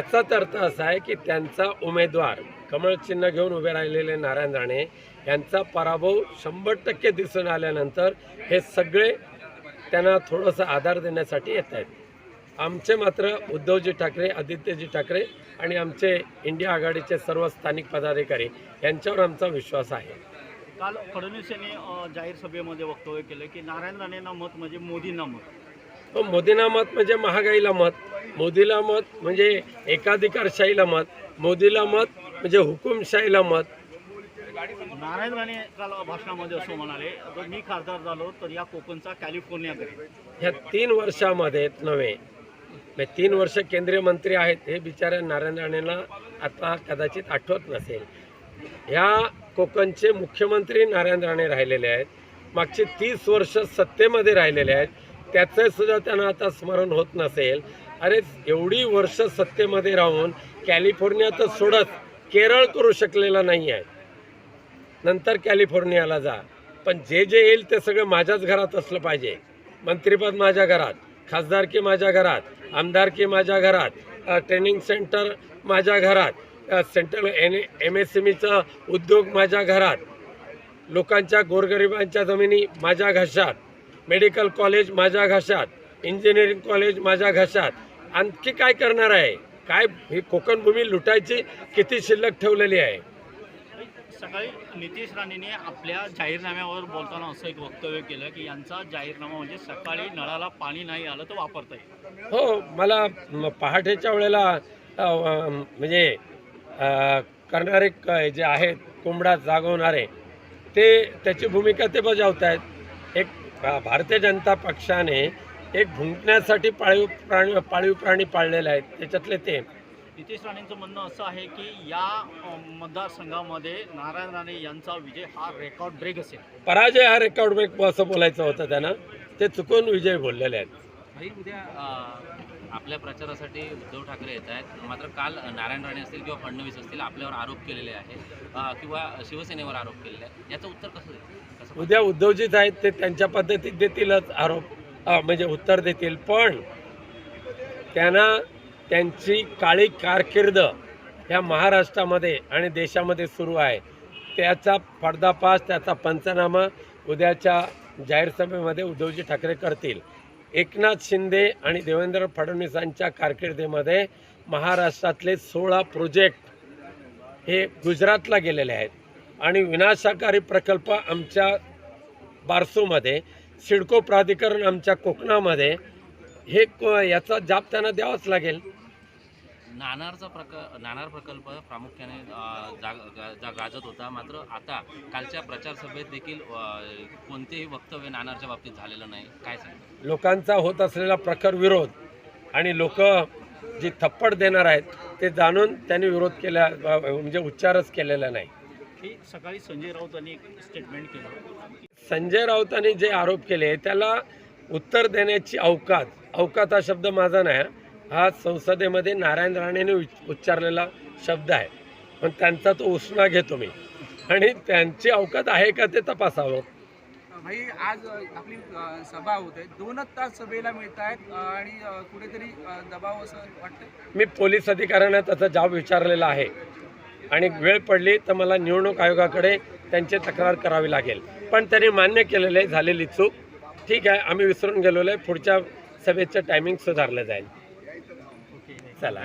याचाच अर्थ असा आहे की त्यांचा उमेदवार कमळ चिन्ह घेऊन उभे राहिलेले नारायण राणे यांचा पराभव शंभर टक्के दिसून आल्यानंतर हे सगळे त्यांना थोडंसं आधार देण्यासाठी येत आहेत. आमचे मात्र उद्धवजी ठाकरे आदित्यजी ठाकरे आणि आमचे इंडिया आघाडीचे सर्व स्थानिक पदाधिकारी यांच्यावर आमचा विश्वास आहे. काल फडणवीस यांनी जाहीर सभेमध्ये वक्तव्य केलं की नारायण राणेंना मत म्हणजे मोदींना मत. हो, मोदींना मत म्हणजे महागाईला मत. मोदीला मत म्हणजे एकाधिकारशाहीला मत मोदीला मत म्हणजे हुकुमशाहीला मत. नारायण राणे काल भाषणामध्ये असं म्हणाले जर मी खासदार झालो तर या कोकणचा कॅलिफोर्निया ह्या तीन वर्षामध्ये नव्हे म्हणजे तीन वर्ष केंद्रीय मंत्री आहेत हे बिचाऱ्या नारायण राणेंना आता कदाचित आठवत नसेल. ह्या कोकणचे मुख्यमंत्री नारायण राणे राहिलेले आहेत मागचे तीस वर्ष सत्तेमध्ये राहिलेले आहेत त्याचं सुद्धा त्यांना आता स्मरण होत नसेल. अरे एवढी वर्ष सत्तेमध्ये राहून कॅलिफोर्निया तर सोडत केरळ करू शकलेला नाही आहे नंतर कॅलिफोर्नियाला जा. पण जे जे येईल ते सगळं माझ्याच घरात असलं पाहिजे. मंत्रिपद माझ्या घरात खासदारकी माझ्या घरात आमदारकी माझ्या घरात ट्रेनिंग सेंटर माझ्या घरात central N M S M Icha उद्योग माझ्या घरात लोकांच्या गोरगरिबांच्या जमिनी माझ्या घशात मेडिकल कॉलेज माझ्या घशात इंजिनिअरिंग कॉलेज माझ्या घशात आणखी काय करणार आहे? काय ही कोकण भूमी लुटायची किती शिल्लक ठेवलेली आहे? सकाळी नितीश राणेने आपल्या जाहीरनाम्यावर बोलताना असं एक वक्तव्य केलं की यांचा जाहीरनामा म्हणजे सकाळी नळाला पाणी नाही आलं तर वापरता येईल. हो मला पहाटेच्या वेळेला म्हणजे करणारे जे आहेत कोंबडा जागवणारे ते त्याची भूमिका ते बजावत आहेत एक भारतीय जनता पक्षाने एक भुंकण्यासाठी पाळीव प्राणी पाळीव प्राणी पाळलेले आहेत. त्याच्यातले ते. नितीश राणेंचं म्हणणं असं आहे की या मतदारसंघामध्ये नारायण राणे यांचा विजय हा रेकॉर्ड ब्रेक असेल. पराजय हा रेकॉर्ड ब्रेक असं बोलायचं होतं त्यांना. ते चुकून विजय बोललेले आहेत. उद्या आपल्या प्रचारासाठी उद्धव ठाकरे येत आहेत. मात्र काल नारायण राणे असतील किंवा फडणवीस असतील आपल्यावर आरोप केलेले आहेत किंवा शिवसेनेवर आरोप केलेले आहेत. याचं उत्तर कसं उद्या उद्धवजीच आहेत ते त्यांच्या पद्धतीत देतीलच आरोप. म्हणजे उत्तर देतील. पण त्यांना त्यांची काळी कारकीर्द ह्या महाराष्ट्रामध्ये आणि देशामध्ये सुरू आहे. त्याचा पडदापास त्याचा पंचनामा उद्याच्या जाहीर सभेमध्ये उद्धवजी ठाकरे करतील. एकनाथ शिंदे आणि देवेंद्र फडणवीसांच्या कारकिर्दीमध्ये महाराष्ट्रातले सोळा प्रोजेक्ट हे गुजरातला गेलेले आहेत. आणि विनाशकारी प्रकल्प आमच्या बारसूमध्ये सिडको प्राधिकरण आमच्या कोकणामध्ये. हे क- याचा जाब त्यांना द्यावाच लागेल. नाणारचा प्रक नाणार प्रकल्प प्रामुख्याने अ, जाग गा- जा गाजत होता. मात्र आता कालच्या प्रचार सभेत देखील अ, कोणतेही वक्तव्य नाणारच्या बाबतीत झालेलं नाही. काय सांगता? लोकांचा होत असलेला प्रखर विरोध आणि लोक जी थप्पड देणार आहेत ते जाणून त्यांनी विरोध केला म्हणजे उच्चारच केलेला नाही. की सकाळी संजय राऊत यांनी एक स्टेटमेंट केलं. संजय राऊतांनी जे आरोप केले त्याला उत्तर देण्याची अवकात अवकात हा शब्द माझा नाही हा संसदेमध्ये नारायण राणेने उच्च- उच्चारलेला शब्द आहे. पण त्यांचा तो उसना घेतो मी. आणि त्यांची अवकात आहे का ते तपासावं? भाई आज आपली सभा होते दोनच तास सभेला मिळत आहेत आणि कुठेतरी दबाव असं वाटतं मी पोलीस अधिकाऱ्यांना त्याचा जाब विचारलेला आहे. आणि वेळ पडली तर मला निवडणूक आयोगाकडे त्यांची तक्रार करावी लागेल. पण त्यांनी मान्य केलेलं आहे झालेली चूक. ठीक आहे आम्ही विसरून गेलेलो आहे. पुढच्या सभेचं टायमिंग सुधारलं जाईल. चला.